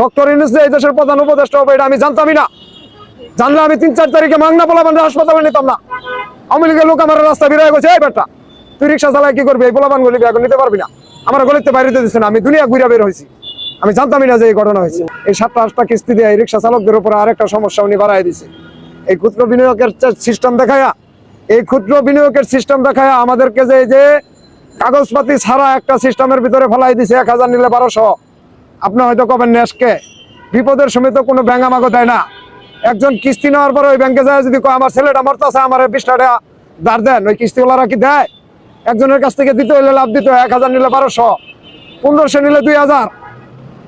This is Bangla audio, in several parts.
ডক্টর এই দেশের প্রধান উপদেষ্টা হবে, এটা আমি জানতামই না। জানলে আমি তিন, চার তারিখে মাংনা পোলাপান হাসপাতালে নিতাম না। লোক আমার রাস্তা গেছে, এই তুই রিক্সা চালায় কি করবি? এই পোলাপান গলি এখন নিতে পারবি না। আমার গলিতে বাইরে দিচ্ছে না, আমি দুনিয়া ঘুরে বের হয়েছি। আমি জানতামই না যে এই ঘটনা হয়েছে। এই সাতটা, আটটা কিস্তি দিয়ে এই রিক্সা চালকদের উপর আরেকটা সমস্যা উনি বাড়াই দিছে। এই ক্ষুদ্র বিনিয়োগের সিস্টেম দেখায়া, এই ক্ষুদ্র বিনিয়োগের সিস্টেম দেখায়া আমাদেরকে যে যে কাগজপাতি ছাড়া একটা সিস্টেমের ভিতরে ফেলাই দিছে, এক হাজার নিলে বারোশো। আপনি হয়তো কবেন, নেশকে। বিপদের সময় তো কোনো ব্যাঙ্ক আমাকে দেয় না। একজন কিস্তি নেওয়ার পর ওই ব্যাংকে যায়, যদি আমার ছেলেটা মরতেছে, আমার বিশ টাকা ধার দেন। ওই কিস্তিওয়ালারা কি দেয়? একজনের কাছ থেকে দিতে হইলে লাভ দিতে এক হাজার নিলে বারোশো, পনেরোশো নিলে দুই হাজার।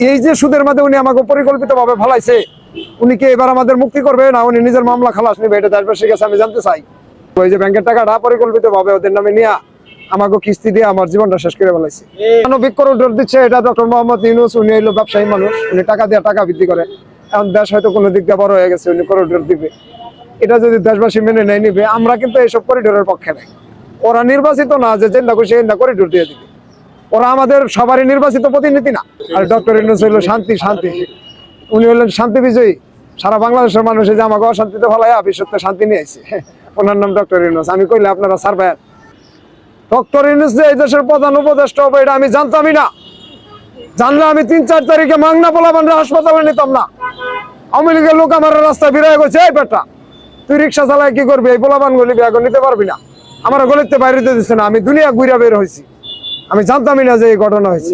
এই যে সুদের মধ্যে উনি আমাকে পরিকল্পিত ভাবে ফেলাইছে, উনি কি এবার আমাদের মুক্তি করবে? না, উনি নিজের মামলা খালাস নিবে, এটা দেশবাসীর কাছে আমি জানতে চাই। ওই যে ব্যাংকের টাকাটা পরিকল্পিত ভাবে ওদের নামে নিয়ে আমাকে কিস্তি দিয়ে আমার জীবনটা শেষ করে ফেলাইছে। মানবিক করিডোর দিচ্ছে, এটা ডক্টর মোহাম্মদ ইউনুস, উনি হইল ব্যবসায়ী মানুষ, উনি টাকা দিয়ে টাকা বৃদ্ধি করে। এখন দেশ হয়তো কোনো দিক দিয়ে বড় হয়ে গেছে, উনি করিডোর দিবে। এটা যদি দেশবাসী মেনে নেয়, নিবে, আমরা কিন্তু এইসব করিডোরের পক্ষে নাই। ওরা নির্বাচিত না, যে জেন্দা খুশি জেন্দা করিডোর দিয়ে দিবে। ওরা আমাদের সবারই নির্বাচিত প্রতিনিধি না। আর ডক্টর ইউনুস হইল শান্তি শান্তি। উনি হলেন শান্তি বিজয়ী। সারা বাংলাদেশের মানুষ যে আমাকে অশান্তিতে ফেলাইয়া বিশ্বতে শান্তি নিয়ে আইছে। ওনার নাম ডক্টর ইউনুস। আমি কইলে আপনারা সারবেন ডক্টর ইউনুস যে এই দেশের প্রধান উপদেষ্টা হবে এটা আমি জানতামই না। জানলে আমি তিন চার তারিখে মাংনা হাসপাতালে নিতাম না। আওয়ামী লীগের লোক আমার রাস্তা বেরোয় গেছে এই বেটা তুই রিক্সা চালায় কি করবি? এই পোলাপান গলি এখন নিতে পারবি না। আমার গলিতে বাইরে দিচ্ছে না আমি দুনিয়া ঘুরে বের হয়েছি। আমি জানতামই না যে এই ঘটনা হয়েছে।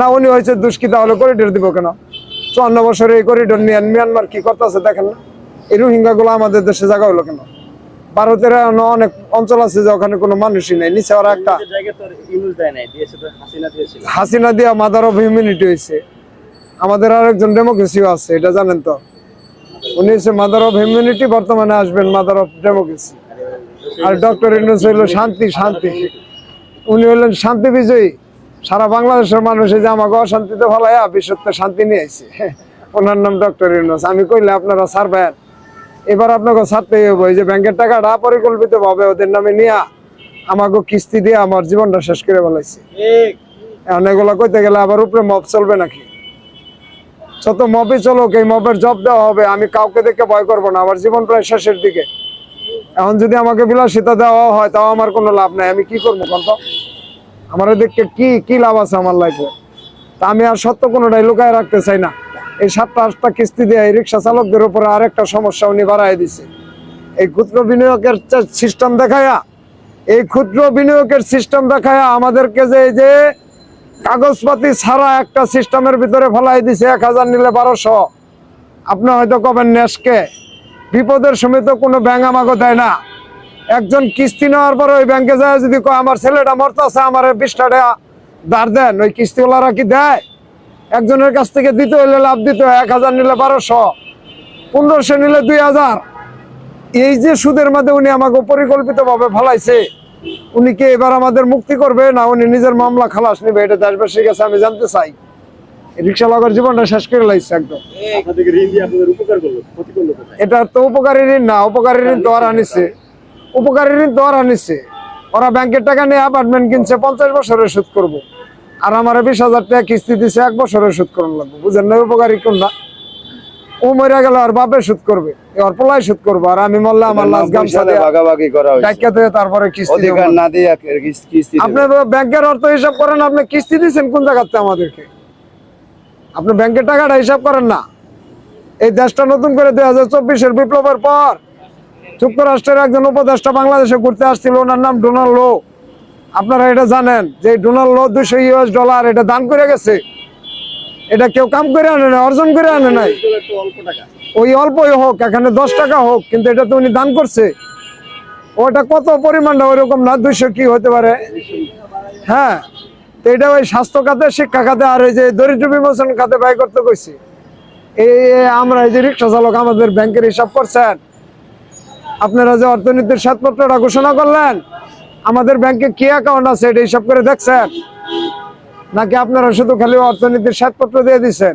না উনি হয়েছে দুষ্কি তাহলে করিডোর দিব কেন? চুয়ান্ন বছরে এই করিডোর নিয়ে মিয়ানমার কি করতেছে দেখেন না? এই রোহিঙ্গা গুলো আমাদের দেশে জায়গা হলো কেন? ভারতের অনেক অঞ্চল আছে যে ওখানে কোনো মানুষই নেই। নিচে ওরা একটা আর তো হাসিনা দিয়া মাদার অফ হিউম্যানিটি হয়েছে। আমাদের আরেকজন ডেমোক্রেসিও আছে এটা জানেন তো? উনি হচ্ছে মাদার অফ হিউম্যানিটি বর্তমানে আসবেন মাদার অফ ডেমোক্রেসি। আর ডক্টর ইউনুস হইল শান্তি শান্তি। উনি হলেন শান্তি বিজয়ী। সারা বাংলাদেশের মানুষ এই যে আমাকে অশান্তিতে ফেলাইয়া বিশ্বতে শান্তি নিয়ে আইছে। ওনার নাম ডক্টর ইউনুস। আমি কইলে আপনারা ছাড়বেন এবার আপনাকে ছাড়তেই হব এই যে ব্যাংকের টাকাটা পরিকল্পিত ভাবে ওদের নামে নিয়ে আমাকে কিস্তি দিয়ে আমার জীবনটা শেষ করে এখন এগুলা কইতে গেলে আবার উপরে মব চলবে নাকি? যত মবই চলুক এই মবের জব দেওয়া হবে আমি কাউকে দেখে ভয় করব না আমার জীবন প্রায় শেষের দিকে। এখন যদি আমাকে বিলাসিতা দেওয়া হয় তাও আমার কোনো লাভ নাই আমি কি করব কত আমার দেখে কি কি লাভ আছে আমার লাইফে তা আমি আর সত্য কোনোটাই লুকায় রাখতে চাই না। এই সাতটা আটটা কিস্তি দিয়ে এই রিক্সা চালকদের উপরে আরেকটা সমস্যা উনি বাড়াই দিছে। এই ক্ষুদ্র বিনিয়োগের সিস্টেম দেখায়া, এই ক্ষুদ্র বিনিয়োগের সিস্টেম দেখায়া আমাদেরকে যে এই যে কাগজপাতি ছাড়া একটা সিস্টেমের ভিতরে ফেলাই দিছে, এক হাজার নিলে বারোশো। আপনি হয়তো কবেন নেশকে, বিপদের সময় তো কোনো ব্যাঙ্ক আমাকে দেয় না। একজন কিস্তি নেওয়ার পর ওই ব্যাংকে যায়, যদি আমার ছেলেটা মরতেছে, আমার বিশ টাকা ধার দেন। ওই কিস্তিওয়ালারা কি দেয়? একজনের কাছ থেকে দিতে হইলে লাভ দিতে হয় এক হাজার নিলে বারোশো পনেরোশো নিলে দুই হাজার। এই যে সুদের মধ্যে উনি আমাকে পরিকল্পিত ভাবে ফেলাইছে উনি কি এবার আমাদের মুক্তি করবে না উনি নিজের মামলা খালাস নিবে? এটা দেশবাসীর কাছে আমি জানতে চাই। রিক্সা লাগার জীবনটা শেষ করে লাইছে একদম। এটা তো উপকারী ঋণ না উপকারী ঋণ তো আর আনিছে উপকারী ঋণ তো আর আনিছে ওরা ব্যাংকের টাকা নিয়ে অ্যাপার্টমেন্ট কিনছে পঞ্চাশ বছরের সুদ করব। আর আমার বিশ হাজার টাকা কিস্তি দিছে এক বছরের সুদ করার লাগবে। বুঝেন না উপকারী কোনটা? ও মরে গেল আর বাপে সুদ করবে ওর পোলাই সুদ করব আর আমি মরলে আমার লাশ গামছা দিয়ে ভাগাভাগি করা হয়েছে। তারপরে কিস্তি না দিয়ে কিস্তি আপনি ব্যাংকের অর্থ হিসাব করেন আপনি কিস্তি দিচ্ছেন কোন জায়গাতে আমাদেরকে? আপনি ব্যাংকের টাকাটা হিসাব করেন না। এই দেশটা নতুন করে দুই হাজার চব্বিশের বিপ্লবের পর যুক্তরাষ্ট্রের একজন উপদেষ্টা বাংলাদেশে ঘুরতে আসছিল ওনার নাম ডোনাল্ড লো। আপনারা এটা জানেন যে ডোনাল্ড লো দুশো ইউএস ডলার এটা দান করে গেছে। এটা কেউ কাম করে আনে না অর্জন করে আনে নাই। ওই অল্পই হোক, এখানে দশ টাকা হোক, কিন্তু এটা তো উনি দান করছে। ওটা কত পরিমাণটা ওইরকম না, দুইশো কি হতে পারে? হ্যাঁ তো এটা ওই স্বাস্থ্য খাতে, শিক্ষা খাতে, আর এই যে দরিদ্র বিমোচন খাতে ব্যয় করতে কইছি। এই আমরা, এই যে রিক্সা চালক আমাদের ব্যাংকের হিসাব করছেন। আপনারা যে অর্থনীতির শ্বেতপত্রটা ঘোষণা করলেন আমাদের ব্যাংকে কি অ্যাকাউন্ট আছে এটা হিসাব করে দেখছেন? নাকি আপনারা শুধু খালি অর্থনীতির সাতপত্র দিয়ে দিচ্ছেন?